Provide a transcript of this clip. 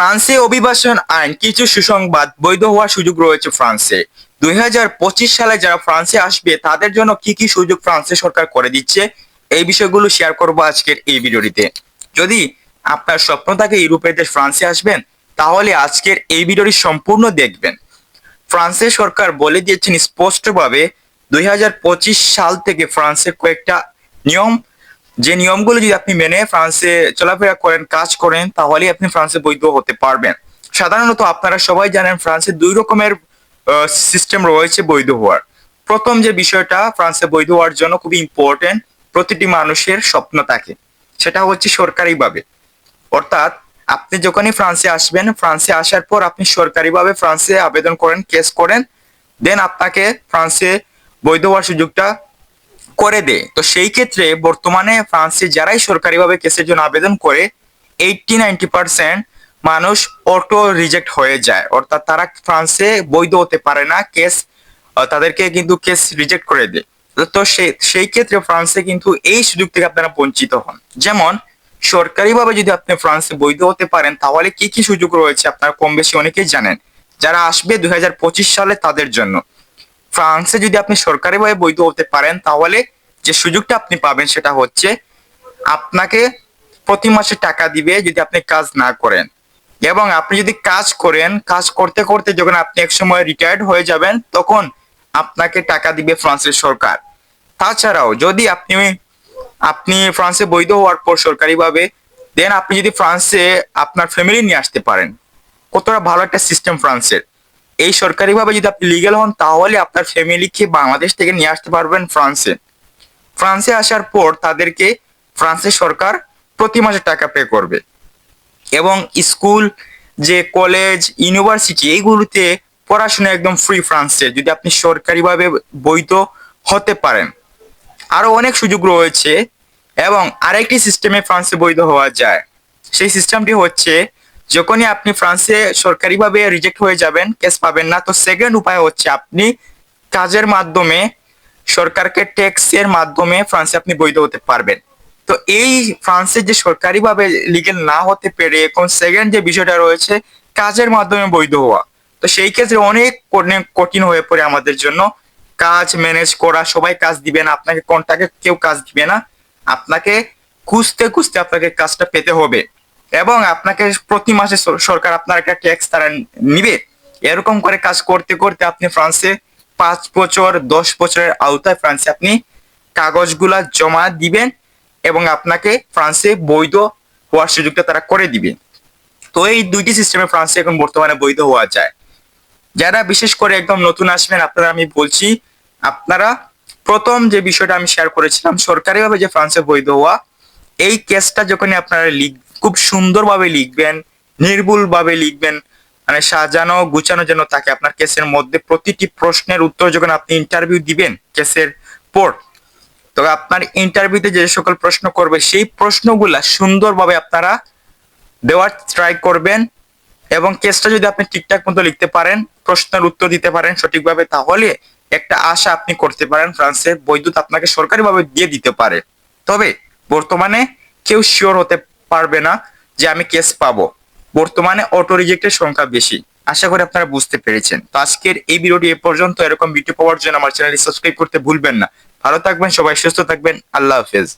ফ্রান্সে অভিবাসন আইন কিছু সুসংবাদ বৈধ হওয়ার সুযোগ রয়েছে ফ্রান্সে। দুই সালে যারা ফ্রান্সে আসবে, তাদের জন্য কি কি সুযোগ ফ্রান্সের সরকার করে দিচ্ছে? এই বিষয়গুলো শেয়ার করব আজকের এই ভিডিওটিতে। যদি আপনার স্বপ্ন থাকে ইউরোপের দেশ ফ্রান্সে আসবেন, তাহলে আজকের এই ভিডিওটি সম্পূর্ণ দেখবেন। ফ্রান্সের সরকার বলে দিয়েছেন স্পষ্টভাবে, দুই হাজার পঁচিশ সাল থেকে ফ্রান্সের কয়েকটা নিয়ম যে নিয়মগুলো যদি আপনি মেনে ফ্রান্সে চলাফেরা করেন, কাজ করেন, তাহলেই আপনি ফ্রান্সে বৈধ হতে পারবেন। সাধারণত আপনারা সবাই জানেন ফ্রান্সে দুই রকমের সিস্টেম রয়েছে বৈধ হওয়ার। প্রথম যে বিষয়টা, ফ্রান্সে বৈধ হওয়ার জন্য খুবই ইম্পর্টেন্ট প্রতিটি মানুষের স্বপ্ন থাকে। সেটা হচ্ছে সরকারিভাবে। অর্থাৎ আপনি যখনই ফ্রান্সে আসবেন, ফ্রান্সে আসার পর আপনি সরকারিভাবে ফ্রান্সে আবেদন করেন কেস করেন দেন আপনাকে ফ্রান্সে বৈধ হওয়ার সুযোগটা করে দেয় তো সেই ক্ষেত্রে বর্তমানে ফ্রান্সে যারাই সরকারিভাবে কেসের জন্য আবেদন করে এইটটি নাইনটি পার্সেন্ট মানুষ অটো রিজেক্ট হয়ে যায়। অর্থাৎ তারা ফ্রান্সে বৈধ হতে পারে না, কেস তাদেরকে কিন্তু কেস রিজেক্ট করে দেয় তো সেই ক্ষেত্রে ফ্রান্সে কিন্তু এই সুযোগ থেকে আপনারা বঞ্চিত হন। যেমন, সরকারিভাবে যদি আপনি ফ্রান্সে বৈধ হতে পারেন, তাহলে কি কি সুযোগ রয়েছে আপনারা কম বেশি অনেকেই জানেন। যারা আসবে দুই হাজার পঁচিশ সালে তাদের জন্য। ফ্রান্সে যদি আপনি সরকারিভাবে বৈধ হতে পারেন, তাহলে যে সুযোগটা আপনি পাবেন সেটা হচ্ছে আপনাকে প্রতি মাসে টাকা দিবে যদি আপনি কাজ না করেন। এবং আপনি যদি কাজ করেন, কাজ করতে করতে যখন আপনি এক সময় রিটায়ার্ড হয়ে যাবেন, তখন আপনাকে টাকা দিবে ফ্রান্সের সরকার। তাছাড়াও যদি আপনি আপনি ফ্রান্সে বৈধ হওয়ার পর সরকারিভাবে দেন আপনি যদি ফ্রান্সে আপনার ফ্যামিলি নিয়ে আসতে পারেন। কতটা ভালো একটা সিস্টেম ফ্রান্সের। এই সরকারিভাবে যদি আপনি লিগেল হন, তাহলে আপনার ফ্যামিলিকে বাংলাদেশ থেকে নিয়ে আসতে পারবেন ফ্রান্সে ফ্রান্সে আসার পর তাদেরকে ফ্রান্সের সরকার প্রতি মাসে টাকা পে করবে। এবং স্কুল যে কলেজ ইউনিভার্সিটি এইগুলোতে পড়াশোনা একদম ফ্রি ফ্রান্সে যদি আপনি সরকারিভাবে বৈধ হতে পারেন। আরও অনেক সুযোগ রয়েছে এবং আরেকটি সিস্টেমে ফ্রান্সে বৈধ হওয়া যায়। সেই সিস্টেমটি হচ্ছে যখনই আপনি ফ্রান্সে সরকারিভাবে রিজেক্ট হয়ে যাবেন কেস পাবেন না। তো সেকেন্ড উপায় হচ্ছে আপনি কাজের মাধ্যমে, সরকারকে ট্যাক্স এর মাধ্যমে ফ্রান্সে আপনি বৈধ হতে পারবেন। তো এই ফ্রান্সের যে সরকারিভাবে লিগেল না হতে পেরে এখন সেকেন্ড যে বিষয়টা রয়েছে, কাজের মাধ্যমে বৈধ হওয়া। তো সেই ক্ষেত্রে অনেক কঠিন হয়ে পড়ে আমাদের জন্য। কাজ ম্যানেজ করা, সবাই কাজ দিবে না, আপনাকে কোনটাকে কেউ কাজ দিবে না। আপনাকে খুঁজতে খুঁজতে আপনাকে কাজটা পেতে হবে। এবং আপনাকে প্রতি মাসে সরকার আপনার একটা ট্যাক্স তারা নিবে। এরকম করে কাজ করতে করতে আপনি ফ্রান্সে পাঁচ বছর, দশ বছরের আওতায় ফ্রান্সে আপনি কাগজগুলা জমা দিবেন এবং আপনাকে ফ্রান্সে বৈধ হওয়ার সুযোগটা তারা করে দিবে। তো এই দুইটি সিস্টেমে ফ্রান্সে এখন বর্তমানে বৈধ হওয়া যায়। যারা বিশেষ করে একদম নতুন আসবেন, আপনারা আমি বলছি, আপনারা প্রথম যে বিষয়টা আমি শেয়ার করেছিলাম, সরকারিভাবে যে ফ্রান্সে বৈধ হওয়া, এই কেসটা যখনই আপনারা লিখ খুব সুন্দরভাবে লিখবেন নির্ভুল ভাবে লিখবেন মানে সাজানো গুছানো যেন থাকে আপনার কেসের মধ্যে প্রতিটি প্রশ্নের উত্তর যখন আপনি ইন্টারভিউ দিবেন কেসের পর, তো আপনার ইন্টারভিউতে যে সকল প্রশ্ন করবে, সেই প্রশ্নগুলা সুন্দরভাবে আপনারা দেওয়ার ট্রাই করবেন এবং কেসটা যদি আপনি ঠিকঠাক মতো লিখতে পারেন, প্রশ্নের উত্তর দিতে পারেন সঠিকভাবে, তাহলে একটা আশা আপনি করতে পারেন ফ্রান্সের বৈদ্যুৎ আপনাকে সরকারিভাবে দিয়ে দিতে পারে। তবে বর্তমানে কেউ শিওর হতে পারবে না যে আমি কেস পাবো। বর্তমানে অটো রিজেক্টের সংখ্যা বেশি। আশা করি আপনারা বুঝতে পেরেছেন। তো আজকের এই ভিডিওটি এ পর্যন্ত। এরকম ভিডিও পাওয়ার জন্য আমার চ্যানেলটি সাবস্ক্রাইব করতে ভুলবেন না। ভালো থাকবেন, সবাই সুস্থ থাকবেন। আল্লাহ হাফেজ।